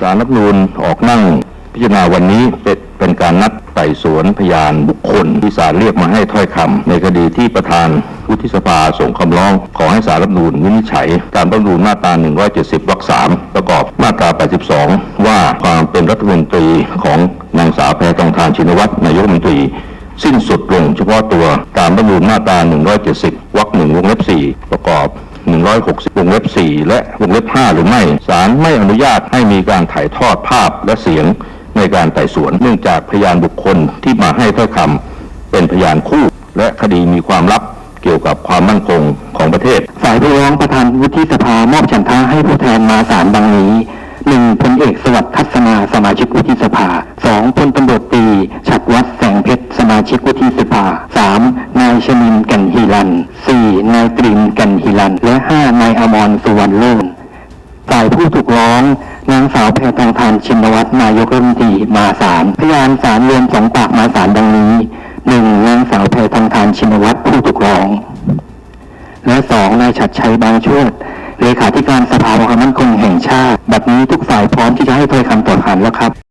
สารรัฐมนูญออกนั่งพิจารณาวันนี้เป็นเป็นการนัดไต่สวนพยานบุคคลที่ศาลเรียกมาให้ถ้อยคำในคดีที่ประธานวุฒิสภาส่งคำร้อง ขอให้สารรัฐมนูญวินิจฉัยตามรัฐธรรมนูญมาตรา 170 วรรค 3 ประกอบมาตรา 82 ว่าความเป็นรัฐมนตรีของนางสาวแพทองทานชินวัตรนายกรัฐมนตรี สิ้นสุดลงเฉพาะตัวตามรัฐมนูญมาตรา 170 วรรคหนึ่งวงเล็บ4ประกอบ 160วงเล็บ 4 และวงเล็บ 5 หรือไม่ศาลไม่อนุญาตให้มีการถ่ายทอดภาพและเสียงในการไต่สวนเนื่องจากพยานบุคคลที่มาให้ถ้อยคำเป็นพยานคู่ และคดีมีความลับเกี่ยวกับความมั่นคงของประเทศฝ่ายผู้ร้องประธานวุฒิสภามอบฉันทะให้ผู้แทนมาสารดังนี้หนึ่งพลเอกสวัสดิ์ทัศนาสมาชิกวุฒิสภาสองพลตำรวจตี ฉัดวัฒน์แสงเพชร สมาชิกวุฒิสภาสามนายชนินกันฮิรัน สี่นายตรินกันฮิรัน และห้านายอมรสุวรรณเลิศฝ่ายผู้ถูกร้อง นางสาวแพทองทานชินวัตรนายกรัฐมนตรีมาศาลพยานศาลรวมสองปากมาศาลดังนี้หนึ่งนางสาวแพทองทานชินวัตรผู้ถูกร้อง และสองนายชัดชัยบางโชตเลขาธิการสภาความมั่นคงแห่งชาติ บัดนี้ทุกฝ่ายพร้อมที่จะให้ถ้อยคำต่อขานแล้วครับ